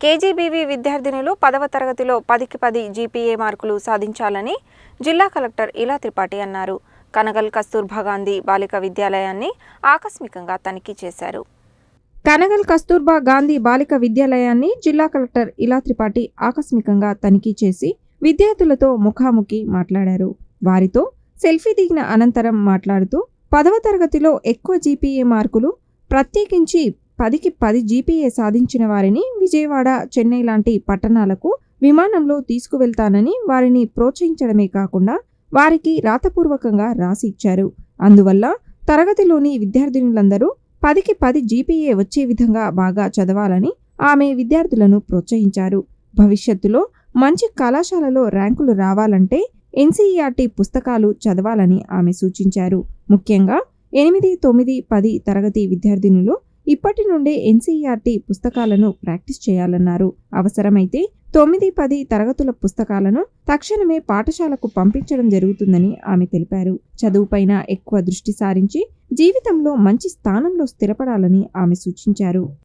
KGBV విద్యార్థినులు పదవ తరగతిలో పదికి పది జీపీఏ మార్కులు సాధించాలని జిల్లా కలెక్టర్ ఇలా త్రిపాఠి అన్నారు. కనగల్ కస్తూర్బా గాంధీ బాలిక విద్యాలయాన్ని ఆకస్మికంగా తనిఖీ చేశారు. కనగల్ కస్తూర్బా గాంధీ బాలిక విద్యాలయాన్ని జిల్లా కలెక్టర్ ఇలా త్రిపాఠి ఆకస్మికంగా తనిఖీ చేసి విద్యార్థులతో ముఖాముఖి మాట్లాడారు. వారితో సెల్ఫీ దిగిన అనంతరం మాట్లాడుతూ పదవ తరగతిలో ఎక్కువ జీపీఏ మార్కులు ప్రత్యేకించి పదికి పది జీపీఏ సాధించిన వారిని విజయవాడ చెన్నై లాంటి పట్టణాలకు విమానంలో తీసుకువెళ్తానని వారిని ప్రోత్సహించడమే కాకుండా వారికి రాతపూర్వకంగా రాసి ఇచ్చారు. అందువల్ల తరగతిలోని విద్యార్థినులందరూ పదికి పది జీపీఏ వచ్చే విధంగా బాగా చదవాలని ఆమె విద్యార్థులను ప్రోత్సహించారు. భవిష్యత్తులో మంచి కళాశాలలో ర్యాంకులు రావాలంటే ఎన్సీఈఆర్టీ పుస్తకాలు చదవాలని ఆమె సూచించారు. ముఖ్యంగా ఎనిమిది తొమ్మిది పది తరగతి విద్యార్థినులు ఇప్పటి నుండే ఎన్సీఈఆర్టీ పుస్తకాలను ప్రాక్టీస్ చేయాలన్నారు. అవసరమైతే తొమ్మిది పది తరగతుల పుస్తకాలను తక్షణమే పాఠశాలకు పంపించడం జరుగుతుందని ఆమె తెలిపారు. చదువుపైన ఎక్కువ దృష్టి సారించి జీవితంలో మంచి స్థానంలో స్థిరపడాలని ఆమె సూచించారు.